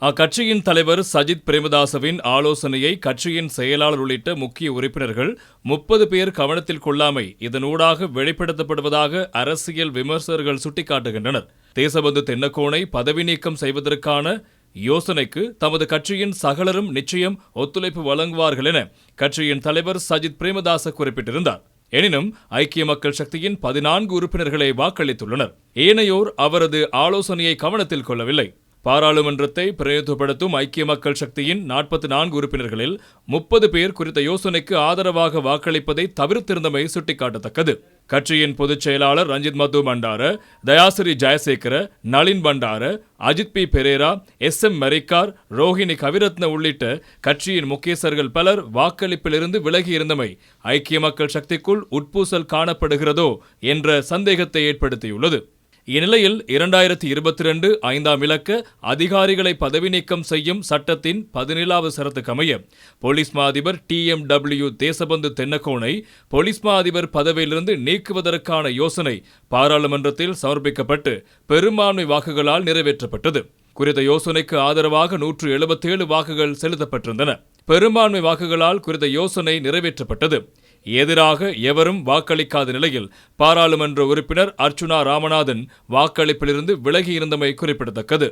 அக்கட்சியின் தலைவர் சஜித் பிரேமதாசவின் ஆலோசனையை கட்சியின் செயலாளர் உள்ளிட்ட முக்கிய உறுப்பினர்கள் முப்பது பேர் கவனத்தில் கொள்ளாமை இதனூடாக வெளிப்படுத்தப்படுவதாக அரசியல் விமர்சகர்கள் சுட்டிக்காட்டுகின்றனர். தேசபந்து தென்னக்கோனை பதவி நீக்கம் செய்வதற்கான யோசனைக்கு தமது கட்சியின் சகலரும் நிச்சயம் ஒத்துழைப்பு வழங்குவார்கள் என கட்சியின் தலைவர் சஜித் பிரேமதாச குறிப்பிட்டிருந்தார். எனினும் ஐக்கிய மக்கள் சக்தியின் பதினான்கு உறுப்பினர்களை வாக்களித்துள்ளனர். ஏனையோர் அவரது ஆலோசனையை கவனத்தில் கொள்ளவில்லை. பாராளுமன்றத்தை பிரதிநிதித்துவப்படுத்தும் ஐக்கிய மக்கள் சக்தியின் நாற்பத்தி நான்கு உறுப்பினர்களில் முப்பது பேர் குறித்த யோசனைக்கு ஆதரவாக வாக்களிப்பதை தவிர்த்திருந்தமை சுட்டிக்காட்டத்தக்கது. கட்சியின் பொதுச் செயலாளர் Ranjith Madduma Bandara Dayasiri Jayasekara Nalin Bandara Ajith P Perera S M Marikkar Rohini Kaviratne உள்ளிட்ட கட்சியின் முக்கியஸ்தர்கள் பலர் வாக்களிப்பிலிருந்து விலகியிருந்தமை ஐக்கிய மக்கள் சக்திக்குள் உட்பூசல் காணப்படுகிறதோ என்ற சந்தேகத்தை ஏற்படுத்தியுள்ளது. இந்நிலையில் இரண்டாயிரத்தி இருபத்தி ரெண்டு ஐந்தாம் இலக்க அதிகாரிகளை பதவி நீக்கம் செய்யும் சட்டத்தின் பதினேழாவது சரத்துக்கமைய போலீஸ் மா அதிபர் டி எம் டபிள்யூ தேசபந்து தென்னக்கோனை போலீஸ் மா அதிபர் பதவியிலிருந்து நீக்குவதற்கான யோசனை பாராளுமன்றத்தில் சமர்ப்பிக்கப்பட்டு பெரும்பான்மை வாக்குகளால் நிறைவேற்றப்பட்டது. குறித்த யோசனைக்கு ஆதரவாக நூற்று எழுபத்தேழு வாக்குகள் செலுத்தப்பட்டிருந்தன. பெரும்பான்மை வாக்குகளால் குறித்த யோசனை நிறைவேற்றப்பட்டது. எதிராக எவரும் வாக்களிக்காத நிலையில் பாராளுமன்ற உறுப்பினர் அர்ச்சுனா ராமநாதன் வாக்களிப்பிலிருந்து விலகியிருந்தமை குறிப்பிடத்தக்கது.